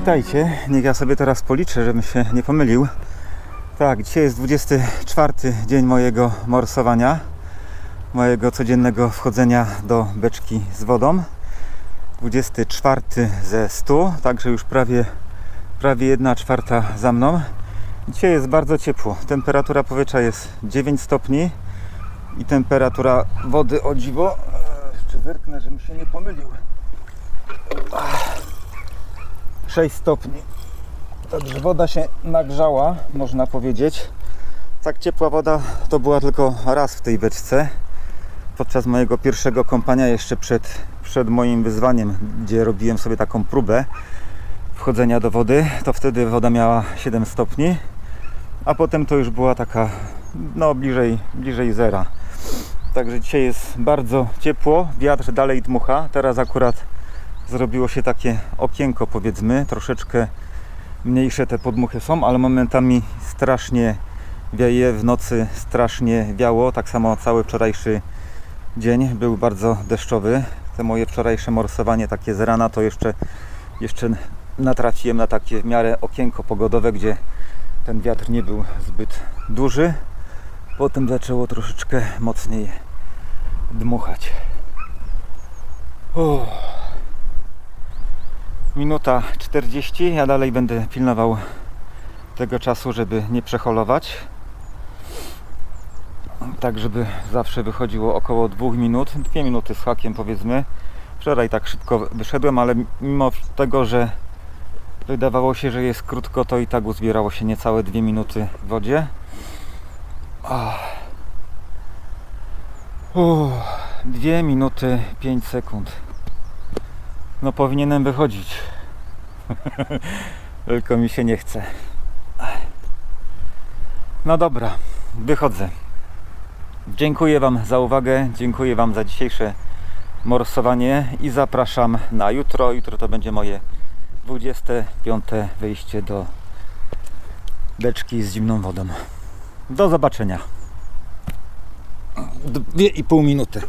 Witajcie, niech ja sobie teraz policzę, żebym się nie pomylił. Tak, dzisiaj jest 24 dzień mojego morsowania, mojego codziennego wchodzenia do beczki z wodą. 24 ze 100, także już prawie, prawie 1 czwarta za mną. Dzisiaj jest bardzo ciepło. Temperatura powietrza jest 9 stopni i temperatura wody o dziwo. e, Jeszcze zerknę, żebym się nie pomylił. 6 stopni. Także woda się nagrzała, można powiedzieć. Tak ciepła woda to była tylko raz w tej beczce. Podczas mojego pierwszego kąpania, jeszcze przed, przed moim wyzwaniem, gdzie robiłem sobie taką próbę wchodzenia do wody, to wtedy woda miała 7 stopni, a potem to już była taka, no bliżej, bliżej zera. Także dzisiaj jest bardzo ciepło, wiatr dalej dmucha. Teraz akurat zrobiło się takie okienko powiedzmy, troszeczkę mniejsze te podmuchy są, ale momentami strasznie wieje, w nocy strasznie wiało, tak samo cały wczorajszy dzień był bardzo deszczowy. Te moje wczorajsze morsowanie takie z rana to jeszcze, jeszcze natrafiłem na takie w miarę okienko pogodowe, gdzie ten wiatr nie był zbyt duży. Potem zaczęło troszeczkę mocniej dmuchać. Uff. Minuta 40. Ja dalej będę pilnował tego czasu, żeby nie przeholować. Tak, żeby zawsze wychodziło około 2 minut. 2 minuty z hakiem powiedzmy. Wczoraj tak szybko wyszedłem, ale mimo tego, że wydawało się, że jest krótko, to i tak uzbierało się niecałe 2 minuty w wodzie. Uff, 2 minuty 5 sekund. No powinienem wychodzić. Tylko mi się nie chce. No dobra, wychodzę. Dziękuję Wam za uwagę, dziękuję Wam za dzisiejsze morsowanie i zapraszam na jutro. Jutro to będzie moje 25 wyjście do beczki z zimną wodą. Do zobaczenia. Dwie i pół minuty.